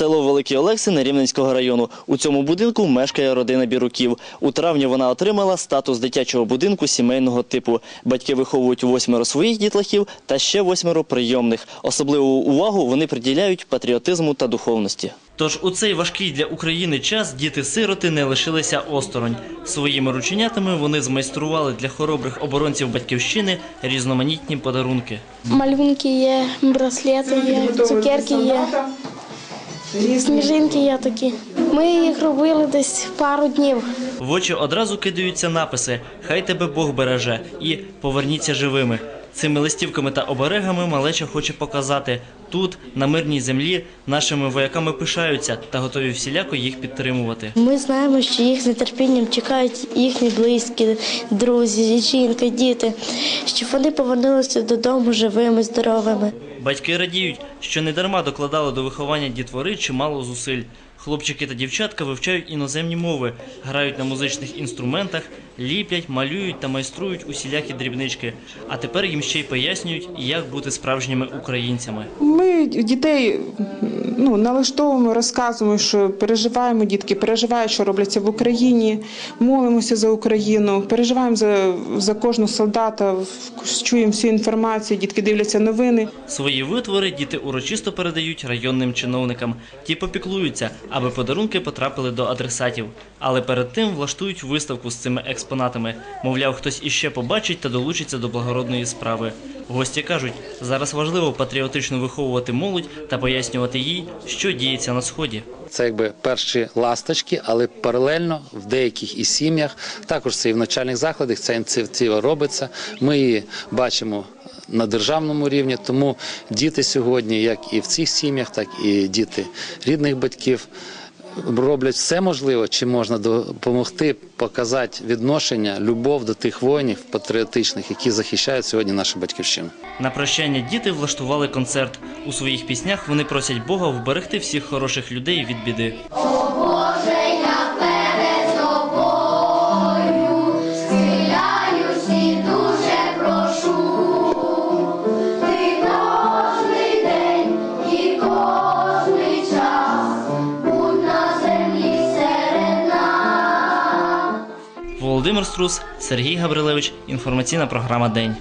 село Великі Олексини Рівненського району. У цьому будинку мешкає родина Біруків. У травні вона отримала статус дитячого будинку сімейного типу. Батьки виховують восьмеро своїх дітлахів та ще восьмеро прийомних. Особливу увагу вони приділяють патріотизму та духовності. Тож у цей важкий для України час діти-сироти не лишилися осторонь. Своїми рученятами вони змайстрували для хоробрих оборонців батьківщини різноманітні подарунки. Малюнки є, браслети є, цукерки є, сніжинки я такі. Ми їх робили десь пару днів. В очі одразу кидаються написи Хай тебе Бог береже і Поверніться живими. Цими листівками та оберегами малеча хоче показати тут, на мирній землі, нашими вояками пишаються та готові всіляко їх підтримувати. Ми знаємо, що їх з нетерпінням чекають їхні близькі, друзі, жінка, діти, щоб вони повернулися додому живими, здоровими. Батьки радіють, що недарма докладали до виховання дітвори чимало зусиль. Хлопчики та дівчатка вивчають іноземні мови, грають на музичних інструментах, ліплять, малюють та майструють усілякі дрібнички. А тепер їм ще й пояснюють, як бути справжніми українцями. Ми дітей ну, налаштовуємо, розказуємо, що переживаємо дітки, переживають, що робляться в Україні, молимося за Україну, переживаємо за, за кожного солдата, чуємо всю інформацію, дітки дивляться новини. Свої витвори діти урочисто передають районним чиновникам. Ті попіклуються, аби подарунки потрапили до адресатів. Але перед тим влаштують виставку з цими експонатами. Мовляв, хтось іще побачить та долучиться до благородної справи. Гості кажуть, зараз важливо патріотично виховувати молодь та пояснювати їй, що діється на сході. Це якби перші ласточки, але паралельно в деяких і сім'ях, також це і в навчальних закладах ця ініціатива робиться. Ми її бачимо на державному рівні. Тому діти сьогодні, як і в цих сім'ях, так і діти рідних батьків. Роблять все можливе, чи можна допомогти показати відношення, любов до тих воїнів патріотичних, які захищають сьогодні нашу батьківщину. На прощання діти влаштували концерт. У своїх піснях вони просять Бога вберегти всіх хороших людей від біди. Володимир Струс, Сергій Габрилевич. Інформаційна програма День.